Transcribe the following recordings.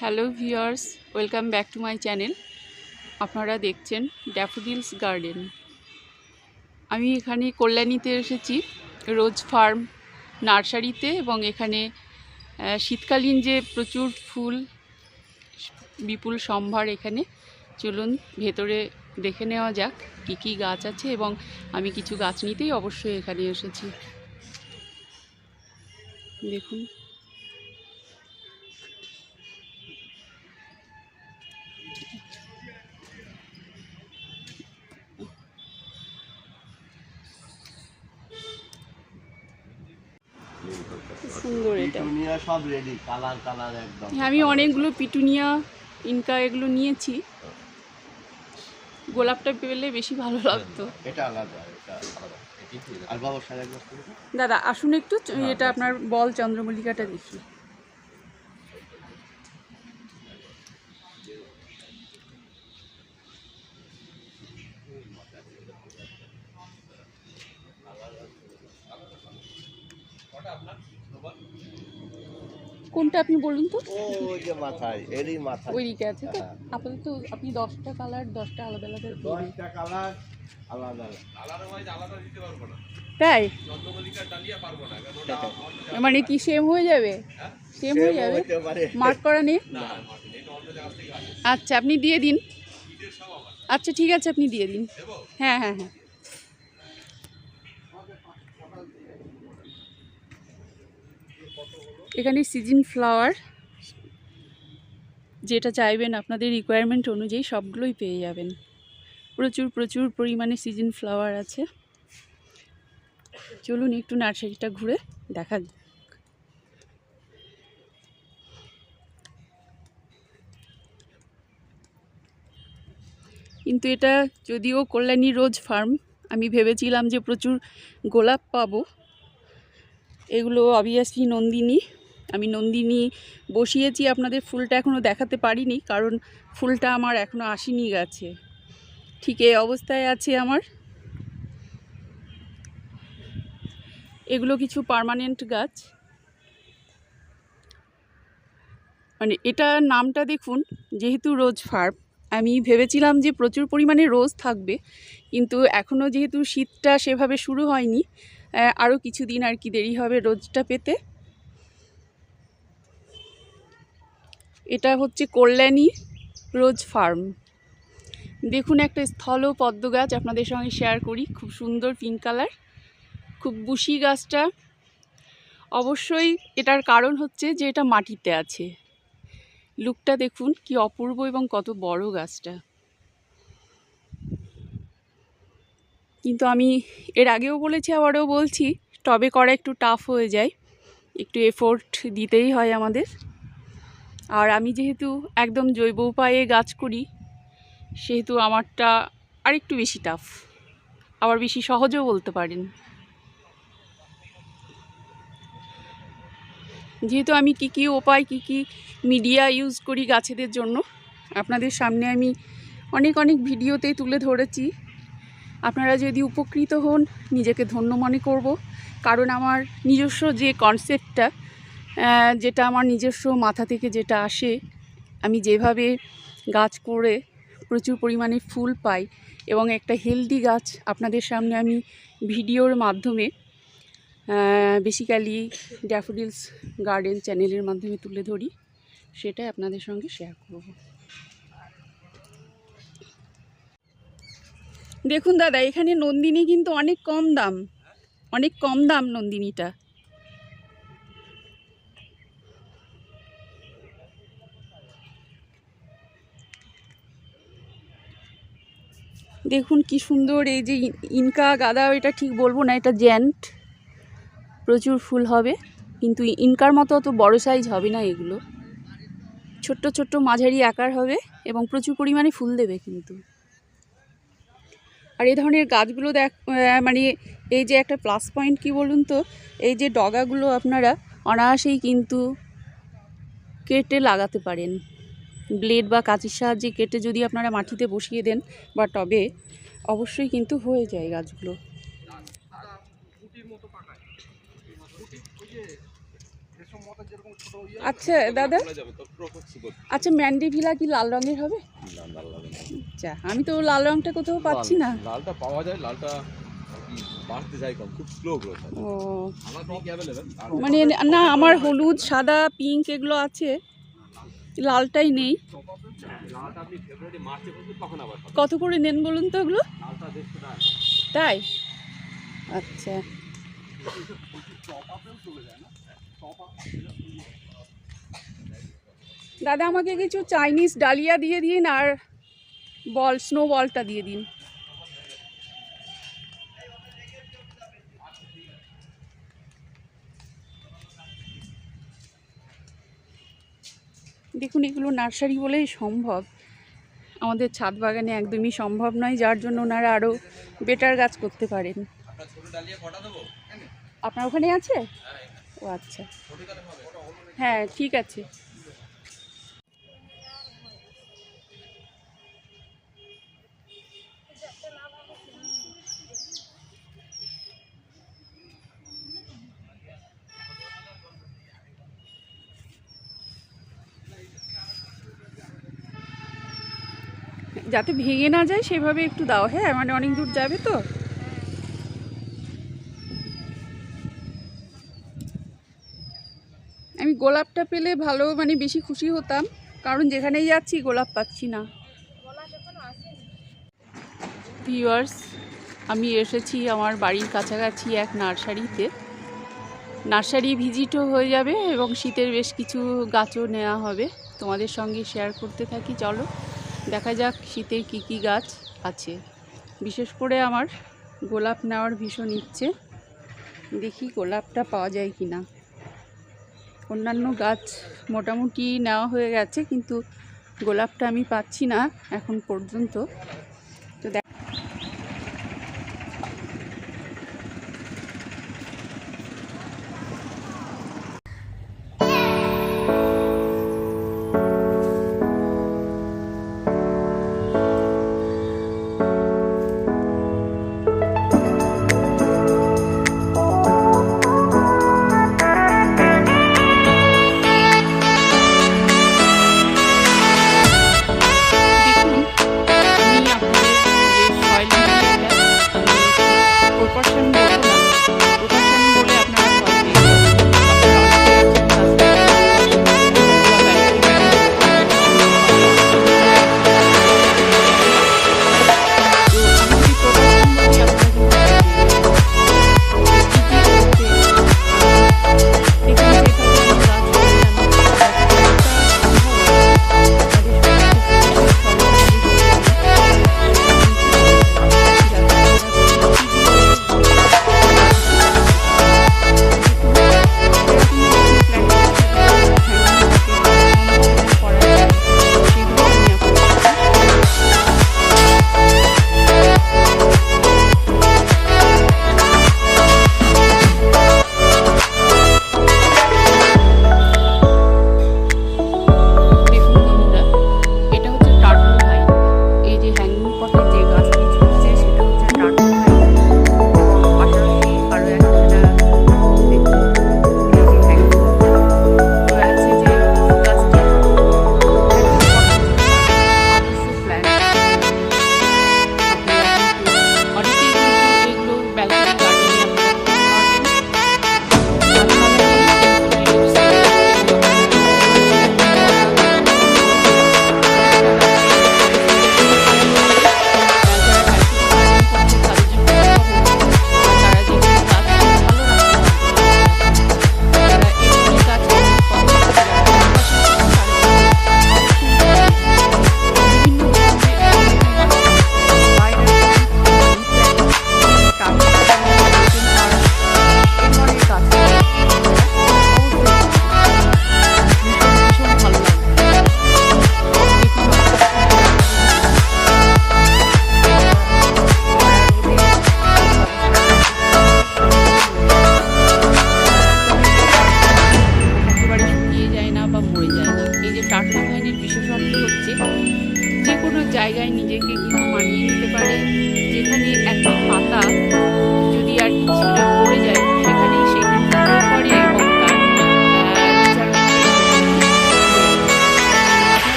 Hello viewers, welcome back to my channel. আপনারা দেখছেন daffodils garden. আমি এখানে কল্যাণীতে এসেছি, রোজ ফার্ম, নার্সারিতে এবং এখানে শীতকালীন যে প্রচুর ফুল, বিপুল সম্ভার এখানে। চলুন ভেতরে দেখে নেওয়া যাক কী কী গাছ আছে এবং আমি কিছু গাছ নিতেই অবশ্যই এখানে এসেছি। দেখুন। সুন্দর এটা। পিটুনিয়া সব রেডি কালার কালার একদম। হ্যাঁ আমি অনেকগুলো পিটুনিয়া ইনকা এগুলো নিয়েছি। গোলাপটা পেলে বেশি ভালো লাগতো। এটা আলাদা এটা আলাদা। আর বাবা দাদা আসুন একটু হ্যাঁ, এটা আপনার বল চন্দ্রমল্লিকাটা দেখি। কোনটা আপনি বলুন তো? ওই যে মাথায় এরই মাথায়। ওই দিকে আছে তো। হ্যাঁ। আপাতত আপনি দশটা কালার দশটা আলাদা আলাদা দশটা কালার আলাদা তাই? মানে কি সেম হয়ে যাবে? সেম হয়ে যাবে? মার্ক করা নেই? আচ্ছা আপনি দিয়ে দিন। আচ্ছা ঠিক আছে আপনি দিয়ে দিন। হ্যাঁ হ্যাঁ হ্যাঁ। এখানে সিজন ফ্লাওয়ার, যেটা চাইবেন আপনাদের রিকোয়ারমেন্ট অনুযায়ী সবগুলোই পেয়ে যাবেন। প্রচুর প্রচুর পরিমাণে সিজন ফ্লাওয়ার আছে। চলুন একটু নার্সারিটা ঘুরে দেখা। কিন্তু এটা যদিও কল্যাণী রোজ ফার্ম, আমি ভেবেছিলাম যে প্রচুর গোলাপ পাবো। এগুলো অবভিয়াসলি নন্দিনী। আমি নন্দিনী বসিয়েছি, আপনাদের ফুলটা এখনও দেখাতে পারিনি, কারণ ফুলটা আমার এখনও আসেনি গাছে। ঠিক এই অবস্থায় আছে আমার। এগুলো কিছু পার্মানেন্ট গাছ। মানে এটা নামটা দেখুন, যেহেতু রোজ ফার্ম। আমি ভেবেছিলাম যে প্রচুর পরিমাণে রোজ থাকবে, কিন্তু এখনও যেহেতু শীতটা সেভাবে শুরু হয়নি আরও কিছুদিন আর কি দেরি হবে রোজটা পেতে। এটা হচ্ছে কল্যাণী রোজ ফার্ম। দেখুন একটা স্থল পদ্ম গাছ আপনাদের সঙ্গে শেয়ার করি, খুব সুন্দর পিঙ্ক কালার খুব বুশি গাছটা। অবশ্যই এটার কারণ হচ্ছে যে এটা মাটিতে আছে। লুকটা দেখুন, কি অপূর্ব এবং কত বড় গাছটা। কিন্তু আমি এর আগেও বলেছি, আবারও বলছি, টবে করা একটু টাফ হয়ে যায়। একটু এফোর্ট দিতেই হয় আমাদের। আর আমি যেহেতু একদম জৈব উপায়ে গাছ করি, সেহেতু আমারটা আরেকটু বেশি টাফ আবার বেশি সহজও বলতে পারেন। যেহেতু আমি কি কি উপায়, কি কি মিডিয়া ইউজ করি গাছেদের জন্য, আপনাদের সামনে আমি অনেক অনেক ভিডিওতে তুলে ধরেছি। আপনারা যদি উপকৃত হন, নিজেকে ধন্য মনে করব, কারণ আমার নিজস্ব যে কনসেপ্টটা যেটা আমার নিজস্ব মাথা থেকে যেটা আসে, আমি যেভাবে গাছ করে প্রচুর পরিমাণে ফুল পাই এবং একটা হেলদি গাছ আপনাদের সামনে আমি ভিডিওর মাধ্যমে বেসিক্যালি ড্যাফোডিলস গার্ডেন চ্যানেলের মাধ্যমে তুলে ধরি, সেটাই আপনাদের সঙ্গে শেয়ার করব। দেখুন দাদা, এখানে নন্দিনী কিন্তু অনেক কম দাম, অনেক কম দাম নন্দিনীটা। দেখুন কি সুন্দর এই যে ইন- ইনকা গাদা, এটা ঠিক বলব না, এটা জ্যান্ট। প্রচুর ফুল হবে, কিন্তু ইনকার মতো অত বড় সাইজ হবে না এগুলো। ছোট্ট ছোট্ট মাঝারি আকার হবে এবং প্রচুর পরিমাণে ফুল দেবে কিন্তু। আর এই ধরনের গাছগুলো দেখ মানে এই যে একটা প্লাস পয়েন্ট কি বলুন তো, এই যে ডগাগুলো আপনারা অনায়াসেই কিন্তু কেটে লাগাতে পারেন। ব্লেড বা কাঁচির সাহায্যে কেটে যদি আপনারা মাটিতে বসিয়ে দেন বা টবে অবশ্যই কিন্তু হয়ে যায় গাছগুলো। আচ্ছা দাদা? আচ্ছা ম্যান্ডি ভিলা কি লাল রঙের হবে? আচ্ছা আমি তো লাল রঙটা কোথাও পাচ্ছি না। লালটা পাওয়া যায় লালটা মানে না আমার হলুদ সাদা পিঙ্ক এগুলো আছে। লালটাই নেই। কত করে নেন বলুন তো ওগুলো? তাই? আচ্ছা। দাদা, আমাকে কিছু চাইনিজ ডালিয়া দিয়ে দিন আর বল স্নো বলটা দিয়ে দিন। দেখুন, এগুলো নার্সারি বলেই সম্ভব। আমাদের ছাদ বাগানে একদমই সম্ভব নয়, যার জন্য ওনারা আরও বেটার গাছ করতে পারেন। আপনার ওখানে আছে? ও আচ্ছা। হ্যাঁ ঠিক আছে। যাতে ভেঙে না যায়, সেভাবে একটু দাও। হ্যাঁ মানে অনেক দূর যাবে তো। আমি গোলাপটা পেলে ভালো মানে বেশি খুশি হতাম। কারণ যেখানেই যাচ্ছি, গোলাপ পাচ্ছি না। ভিউয়ার্স, আমি এসেছি আমার বাড়ির কাছাকাছি এক নার্সারিতে। নার্সারি ভিজিটও হয়ে যাবে এবং শীতের বেশ কিছু গাছও নেওয়া হবে। তোমাদের সঙ্গে শেয়ার করতে থাকি, চলো। দেখা যাক শীতের কি কি গাছ আছে। বিশেষ করে আমার গোলাপ নেওয়ার ভীষণ ইচ্ছে। দেখি গোলাপটা পাওয়া যায় কি না। অন্যান্য গাছ মোটামুটি নেওয়া হয়ে গেছে, কিন্তু গোলাপটা আমি পাচ্ছি না এখন পর্যন্ত।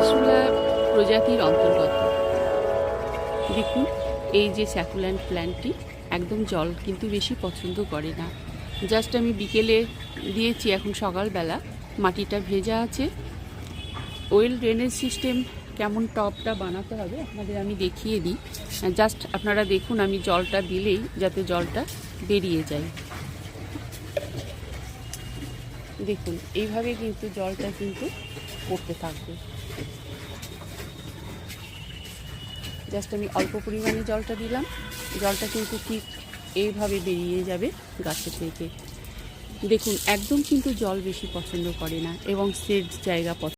ক্র্যাসুলা প্রজাতির অন্তর্গত। দেখুন, এই যে স্যাকুল্যান্ড প্ল্যান্টটি, একদম জল কিন্তু বেশি পছন্দ করে না। জাস্ট আমি বিকেলে দিয়েছি, এখন সকালবেলা। মাটিটা ভেজা আছে। ওয়েল ড্রেনেজ সিস্টেম কেমন টপটা বানাতে হবে, আপনাদের আমি দেখিয়ে দিই। জাস্ট আপনারা দেখুন, আমি জলটা দিলেই যাতে জলটা বেরিয়ে যায়। দেখুন, এইভাবে কিন্তু জলটা কিন্তু পড়তে থাকবে। জাস্ট আমি অল্প পরিমাণে জলটা দিলাম। জলটা কিন্তু ঠিক এইভাবে বেরিয়ে যাবে গাছের থেকে। দেখুন, একদম কিন্তু জল বেশি পছন্দ করে না এবং সেট জায়গা